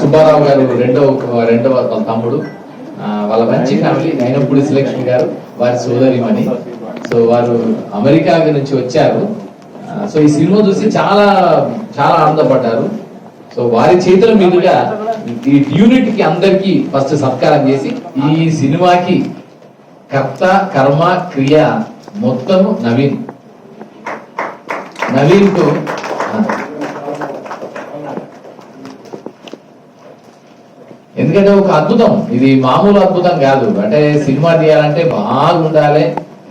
సుబ్బారావు గారు రెండవ రెండవ వాళ్ళ తమ్ముడు. వాళ్ళ మంచి ఫ్యామిలీ అయినప్పుడు సులక్ష్మి గారు వారి సోదరిమణి. సో వారు అమెరికా నుంచి వచ్చారు. సో ఈ సినిమా చూసి చాలా చాలా ఆనందపడ్డారు. సో వారి చేతుల మీదుగా ఈ యూనిట్కి అందరికి ఫస్ట్ సత్కారం చేసి ఈ సినిమాకి కర్త కర్మ క్రియ మొత్తము నవీన్. నవీన్కు ఎందుకంటే ఒక అద్భుతం. ఇది మామూలు అద్భుతం కాదు. అంటే సినిమా తీయాలంటే బాగుండాలి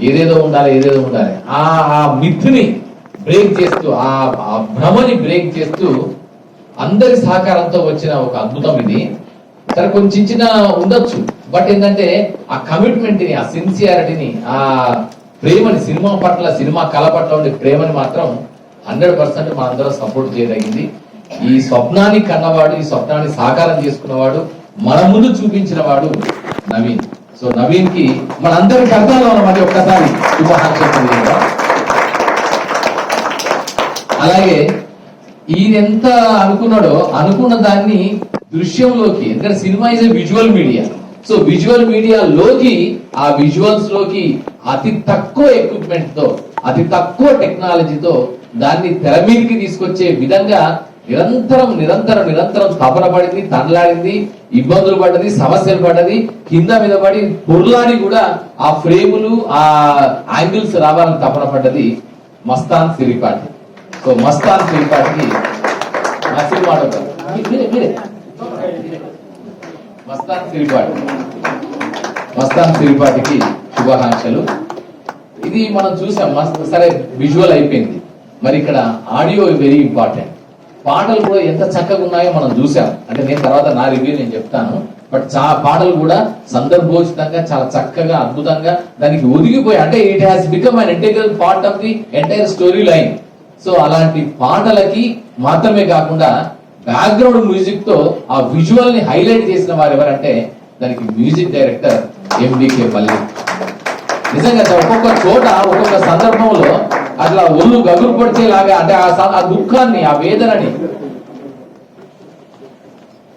ఏదేదో ఉండాలి ఏదేదో ఉండాలి. ఆ ఆ మిత్ని బ్రేక్ చేస్తూ ఆ భ్రమని బ్రేక్ చేస్తూ అందరి సహకారంతో వచ్చిన ఒక అద్భుతం ఇది. సరే కొంచెం చిన్న ఉండొచ్చు. బట్ ఏంటంటే ఆ కమిట్మెంట్ని ఆ సిన్సియారిటీని ఆ ప్రేమని సినిమా పట్ల సినిమా కళ పట్ల ఉండే ప్రేమని మాత్రం హండ్రెడ్ పర్సెంట్ మనందరం సపోర్ట్ చేయదగింది. ఈ స్వప్నాన్ని కన్నవాడు ఈ స్వప్నాన్ని సాకారం చేసుకున్నవాడు మన ముందు చూపించిన వాడు నవీన్. సో నవీన్కి మనందరికి అర్థంలో ఉన్నమాట ఒక్కసారి శుభాకాంక్షలు అలాగే ఈయన ఎంత అనుకున్నాడో అనుకున్న దాన్ని దృశ్యంలోకి ఎందుకంటే cinema is visual media so visual media లోకి ఆ విజువల్స్లోకి అతి తక్కువ ఎక్విప్మెంట్తో అతి తక్కువ టెక్నాలజీతో దాన్ని తెర మీదకి తీసుకొచ్చే విధంగా నిరంతరం నిరంతరం నిరంతరం తపన పడింది తనలాడింది. ఇబ్బందులు పడ్డది సమస్యలు పడ్డది కింద మీద పడి పొర్లాని కూడా ఆ ఫ్రేములు ఆ యాంగిల్స్ రావాలని తపన పడ్డది మస్తాన్ సిరిపాటి. సో మస్తాన్ సిరిపాటికి నా సినిమా మస్తాన్ సిరిపాటి. మస్తాన్ సిరిపాటికి శుభాకాంక్షలు. ఇది మనం చూసాం సరే విజువల్ అయిపోయింది. మరి ఇక్కడ ఆడియో వెరీ ఇంపార్టెంట్ పాటలు కూడా ఎంత చక్కగా ఉన్నాయో మనం చూసాం అంటే నేను తర్వాత నా రివ్యూ నేను చెప్తాను. బట్ చా పాటలు కూడా సందర్భోచితంగా చాలా చక్కగా అద్భుతంగా దానికి ఒదిగిపోయి అంటే it has become an integral part of the entire story line so అలాంటి పాటలకి మాత్రమే కాకుండా బ్యాక్గ్రౌండ్ మ్యూజిక్తో ఆ విజువల్ని హైలైట్ చేసిన వారు ఎవరంటే దానికి మ్యూజిక్ డైరెక్టర్ ఎంబీకే మల్లి నిజంగా ఒక్కొక్క చోట ఒక్కొక్క సందర్భంలో అట్లా ఒళ్ళు గగురు పడిచేలాగా అంటే ఆ దుఃఖాన్ని ఆ వేదనని.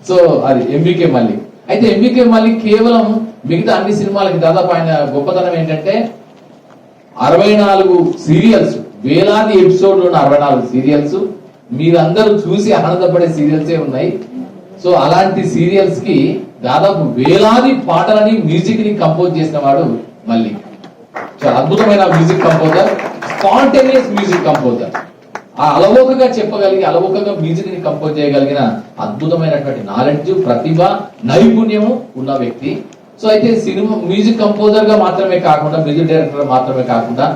సో అది ఎంబీకే మళ్ళీ. అయితే ఎంబీకే మళ్ళీ కేవలం మిగతా అన్ని సినిమాలకి దాదాపు ఆయన గొప్పతనం ఏంటంటే అరవై నాలుగు సీరియల్స్ వేలాది ఎపిసోడ్లు ఉన్న అరవై నాలుగు సీరియల్స్ మీరందరూ చూసి ఆనందపడే సీరియల్సే ఉన్నాయి. సో అలాంటి సీరియల్స్కి దాదాపు వేలాది పాటలని మ్యూజిక్ని కంపోజ్ చేసిన వాడు మళ్ళీ. చాలా అద్భుతమైన music composer. Spontaneous music composer. ఆ అలవోకగా చెప్పగలిగి అలవోకగా మ్యూజిక్ని కంపోజ్ చేయగలిగిన అద్భుతమైనటువంటి నాలెడ్జ్ ప్రతిభ నైపుణ్యము ఉన్న వ్యక్తి. సో అయితే సినిమా మ్యూజిక్ కంపోజర్గా మాత్రమే కాకుండా మ్యూజిక్ డైరెక్టర్ మాత్రమే కాకుండా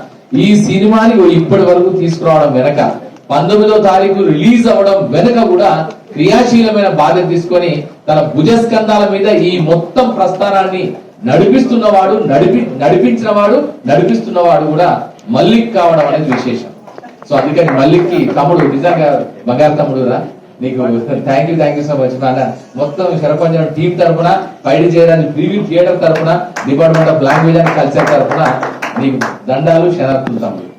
ఈ సినిమాని ఇప్పటి వరకు తీసుకురావడం వెనక పంతొమ్మిదో తారీఖు రిలీజ్ అవ్వడం వెనక కూడా క్రియాశీలమైన బాధ్యత తీసుకొని తన భుజస్కంధాల మీద ఈ మొత్తం ప్రస్థానాన్ని నడిపిస్తున్నవాడు నడిపి నడిపించినవాడు నడిపిస్తున్నవాడు కూడా మల్లిక్ కావడం అనేది విశేషం. సో అందుకని మల్లిక్కి తమ్ముడు నిజంగా బంగారు తమ్ముడు రా. నీకు thank you thank you so much నాన్న. మొత్తం శరపంచం టీం తరఫున పైడి చేయడానికి ప్రీవ్యూ థియేటర్ తరపున department of language and culture తరపున నీకు దండాలు శనార్థులు తమ్ముడు.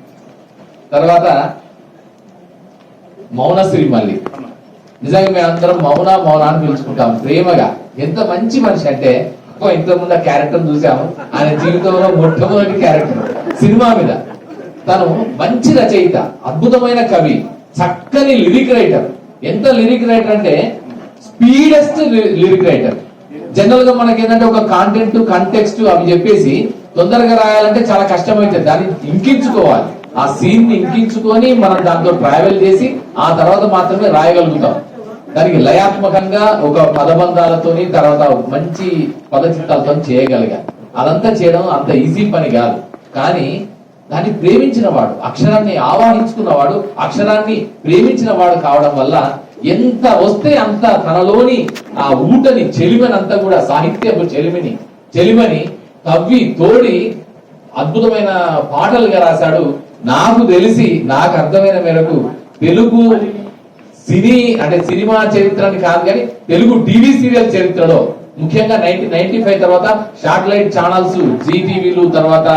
తర్వాత మౌనశ్రీ మల్లిక్. నిజంగా మేము అందరం మౌన మౌన అని పిలుచుకుంటాం. ప్రేమగా. ఎంత మంచి మనిషి అంటే ఓ ఇంతకుముందు ఆ క్యారెక్టర్ చూసాము. ఆయన జీవితంలో మొట్టమొదటి క్యారెక్టర్ సినిమా మీద. తను మంచి రచయిత అద్భుతమైన కవి చక్కని లిరిక్ రైటర్. ఎంత లిరిక్ రైటర్ అంటే స్పీడెస్ట్ లిరిక్ రైటర్. జనరల్గా మనకి ఏంటంటే ఒక కాంటెంట్ కంటెక్స్ట్ అవి చెప్పేసి తొందరగా రాయాలంటే చాలా కష్టమైతే దాన్ని ఇంకించుకోవాలి. ఆ సీన్ని ఇంకించుకొని మనం దాంతో ట్రావెల్ చేసి ఆ తర్వాత మాత్రమే రాయగలుగుతాం. దానికి లయాత్మకంగా ఒక పదబంధాలతోని తర్వాత మంచి పదచిత్తాలతో చేయగలిగా. అదంతా చేయడం అంత ఈజీ పని కాదు. కానీ దాన్ని ప్రేమించిన వాడు అక్షరాన్ని ఆవాహించుకున్నవాడు అక్షరాన్ని ప్రేమించిన వాడు కావడం వల్ల ఎంత వస్తే అంత తనలోని ఆ ఊటని చెలిమనంత కూడా సాహిత్యపు చెలిమిని చెలిమని తవ్వి తోడి అద్భుతమైన పాటలుగా రాశాడు. నాకు తెలిసి నాకు అర్థమైన మేరకు తెలుగు సినీ అంటే సినిమా చరిత్రని కాదు కానీ తెలుగు టీవీ సీరియల్ చరిత్రలో ముఖ్యంగా నైన్టీ నైన్టీ ఫైవ్ తర్వాత శాటిలైట్ ఛానల్స్ జీ టీవీలు తర్వాత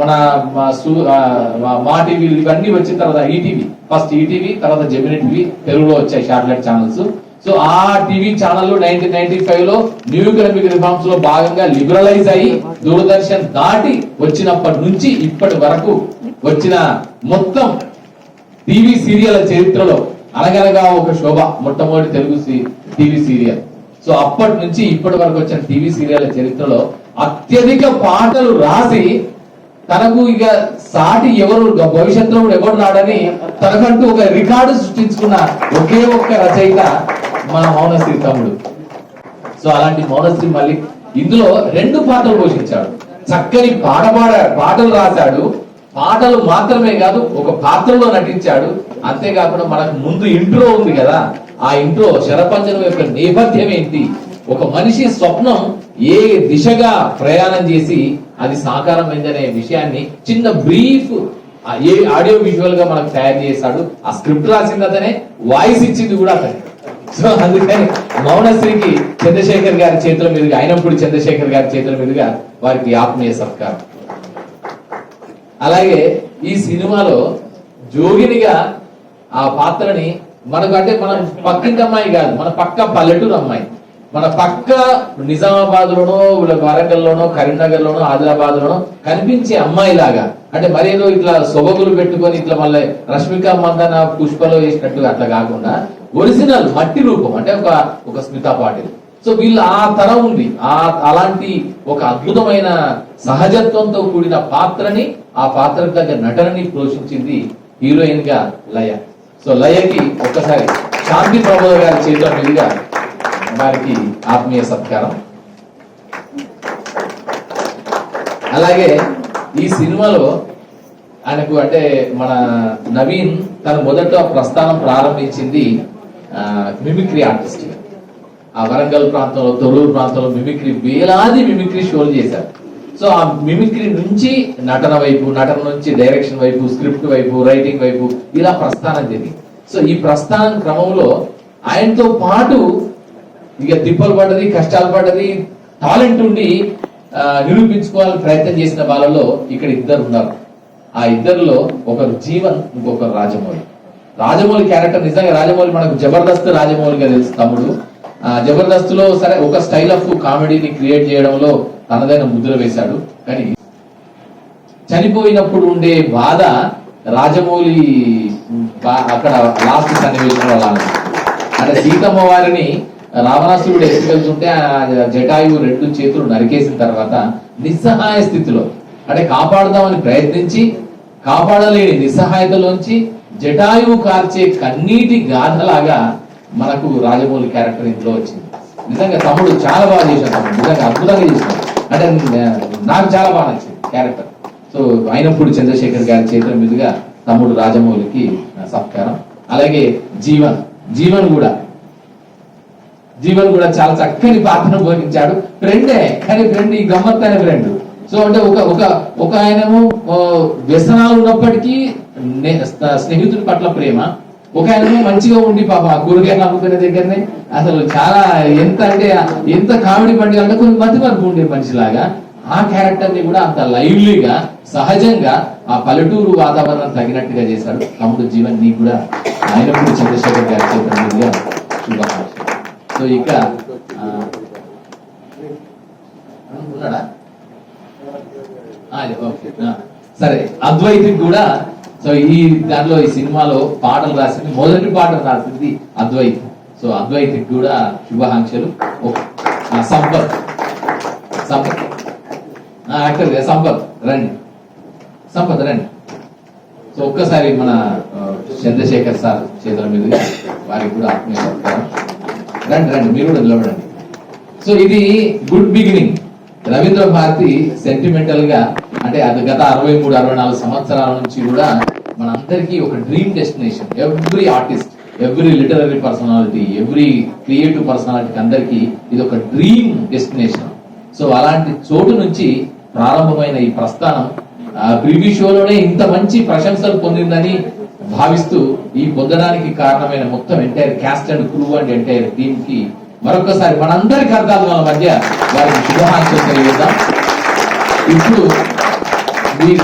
మన మా ఆ, మా- టీవీలు ఇవన్నీ వచ్చిన తర్వాత ఈటీవీ. ఫస్ట్ ఈటీవీ తర్వాత జెమిని టీవీ తెలుగులో వచ్చాయి శాటిలైట్ ఛానల్స్. సో ఆ టీవీ ఛానల్ నైన్టీన్ నైన్టీ ఫైవ్లో న్యూ ఎకనామిక్ రిఫార్మ్స్లో భాగంగా లిబరలైజ్ అయ్యి దూరదర్శన్ దాటి వచ్చినప్పటి నుంచి ఇప్పటి వరకు వచ్చిన మొత్తం టీవీ సీరియల్ చరిత్రలో అనగనగా ఒక శోభ మొట్టమొదటి తెలుగు టీవీ సీరియల్. సో అప్పటి నుంచి ఇప్పటి వరకు వచ్చిన టీవీ సీరియల్ చరిత్రలో అత్యధిక పాటలు రాసి తనకు ఇక సాటి ఎవరు భవిష్యత్తులో కూడా ఎవరు రాడని తనకంటూ ఒక రికార్డు సృష్టించుకున్న ఒకే ఒక్క రచయిత మన మౌనశ్రీ తమ్ముడు. సో అలాంటి మౌనశ్రీ మళ్ళీ ఇందులో రెండు పాటలు పోషించాడు. చక్కని పాట పాడ పాటలు రాశాడు. పాటలు మాత్రమే కాదు ఒక పాత్రలో నటించాడు. అంతేకాకుండా మనకు ముందు ఇంట్రో ఉంది కదా ఆ ఇంట్లో శరపంజనం యొక్క నేపథ్యం ఏంటి? ఒక మనిషి స్వప్నం ఏ దిశగా ప్రయాణం చేసి అది సాకారమైందనే విషయాన్ని చిన్న బ్రీఫ్ ఏ ఆడియో విజువల్గా మనకు తయారు చేశాడు. ఆ స్క్రిప్ట్ రాసింది అతనే వాయిస్ ఇచ్చింది కూడా అతనే. సో అందుకని మౌనశ్రీకి చంద్రశేఖర్ గారి చేతుల మీదుగా అయినప్పుడు చంద్రశేఖర్ గారి చేతుల మీదుగా వారికి ఆత్మీయ సత్కారం. అలాగే ఈ సినిమాలో జోగినిగా ఆ పాత్రని మనకు అంటే మన పక్కింటి అమ్మాయి కాదు మన పక్క పల్లెటూరు అమ్మాయి. మన పక్క నిజామాబాద్ లోనో వరంగల్ లోనో కరీంనగర్ లోనో ఆదిలాబాద్ లోనో కనిపించే అమ్మాయి లాగా అంటే మరేదో ఇట్లా సొబగులు పెట్టుకొని ఇట్లా మళ్ళీ రష్మిక మందన పుష్పలో వేసినట్టుగా అట్లా కాకుండా ఒరిజినల్ మట్టి రూపం అంటే ఒక ఒక స్మితా పాటిల్. సో వీళ్ళు ఆ తరం ఉంది. ఆ అలాంటి ఒక అద్భుతమైన సహజత్వంతో కూడిన పాత్రని ఆ పాత్రకు తగ్గ నటనని పోషించింది హీరోయిన్గా లయ. సో లయకి ఒక్కసారి శాంతి ప్రబోధ గారి చేతుల మీదుగా వారికి ఆత్మీయ సత్కారం. అలాగే ఈ సినిమాలో ఆయనకు అంటే మన నవీన్ తన మొదట ప్రస్థానం ప్రారంభించింది మిమిక్రీ ఆర్టిస్ట్. ఆ వరంగల్ ప్రాంతంలో తొరూరు ప్రాంతంలో మిమిక్రీ వేలాది మిమిక్రీ షోలు చేశారు. సో ఆ మిమిక్రీ నుంచి నటన వైపు నటన నుంచి డైరెక్షన్ వైపు స్క్రిప్ట్ వైపు రైటింగ్ వైపు ఇలా ప్రస్థానం జరిగింది సో ఈ ప్రస్థానం క్రమంలో ఆయనతో పాటు ఇక తిప్పలు పడ్డది కష్టాలు పడ్డది టాలెంట్ ఉండి నిరూపించుకోవాలని ప్రయత్నం చేసిన వాళ్ళలో ఇక్కడ ఇద్దరు ఉన్నారు. ఆ ఇద్దరిలో ఒకరు జీవన్ ఇంకొకరు రాజమౌళి. రాజమౌళి క్యారెక్టర్ నిజంగా రాజమౌళి మనకు జబర్దస్త్ రాజమౌళిగా తెలుసు తమ్ముడు. ఆ జబర్దస్త్లో సరే ఒక స్టైల్ ఆఫ్ కామెడీని క్రియేట్ చేయడంలో తనదైన ముద్ర వేశాడు. కానీ చనిపోయినప్పుడు ఉండే బాధ రాజమౌళి అక్కడ లాస్ట్ సన్నివేశంలో లాగా అంటే సీతమ్మ వారిని రావణాసురుడు ఎత్తుకెళ్తుంటే ఆ జటాయువు రెండు చేతులు నరికేసిన తర్వాత నిస్సహాయ స్థితిలో అంటే కాపాడదామని ప్రయత్నించి కాపాడలేని నిస్సహాయతలోంచి జటాయువు కార్చే కన్నీటి గాథలాగా మనకు రాజమౌళి క్యారెక్టర్ ఇందులో వచ్చింది. నిజంగా తమ్ముడు చాలా బాగా చేశాడు నిజంగా అద్భుతంగా చేశాడు. అంటే నాకు చాలా బాగా నచ్చింది క్యారెక్టర్. సో అయినప్పుడు చంద్రశేఖర్ గారి చేతుల మీదుగా తమ్ముడు రాజమౌళికి సత్కారం. అలాగే జీవన్. జీవన్ కూడా. జీవన్ కూడా చాలా చక్కని పాత్రను పోషించాడు. ఫ్రెండే కానీ ఫ్రెండ్ ఈ గమ్మత్తైన ఫ్రెండ్. సో అంటే ఒక ఒక ఒక ఆయనము వ్యసనాలు ఉన్నప్పటికీ స్నేహితుడి పట్ల ప్రేమ. ఒక ఆయనేమో మంచిగా ఉండి పాప ఆ కూరగాయలు అమ్ముకునే దగ్గరనే అసలు చాలా ఎంత అంటే ఎంత కామెడీ పండుగ అంటే కొంచెం మధ్య వరకు ఉండే మనిషిలాగా ఆ క్యారెక్టర్ని కూడా అంత లైవ్లీగా సహజంగా ఆ పల్లెటూరు వాతావరణం తగినట్టుగా చేశాడు. తమ్ముడు జీవన్ నీ కూడా ఆయన కూడా చంద్రశేఖర్ గారి చేతుల శుభాకాంక్షలు. సో ఇక ఉన్నాడా? ఓకే సరే అద్వైతికి కూడా సో ఈ దాంట్లో ఈ సినిమాలో పాటలు రాసింది మొదటి పాటలు రాసింది అద్వైత్. సో అద్వైతికి కూడా శుభాకాంక్షలు. సంపత్. సంపత్. యాక్టర్ సంపత్. రండి. సంపత్ రండి. సో ఒక్కసారి మన చంద్రశేఖర్ సార్ చేతుల మీద వారికి కూడా ఆత్మీయ సత్కారం రండి రండి మీరు కూడా నిలబడండి. సో ఇది గుడ్ బిగినింగ్. రవీంద్ర భారతి సెంటిమెంటల్గా అంటే అది గత అరవై మూడు అరవై నాలుగు సంవత్సరాల నుంచి కూడా మనందరికీ ఒక dream destination every artist every literary personality every creative personality అందరికీ ఇది ఒక డ్రీమ్ డెస్టినేషన్ సో అలాంటి చోటు నుంచి ప్రారంభమైన ఈ ప్రస్థానం ప్రీవ్యూ షోలోనే ఇంత మంచి ప్రశంసలు పొందిందని భావిస్తూ ఈ పొందడానికి కారణమైన మొత్తం entire cast and crew and entire టీమ్కి మరొకసారి మనందరి అర్థాలు మన మధ్య వారికి శుభాకాంక్షలు తెలియజేద్దాం. ఇప్పుడు finisce.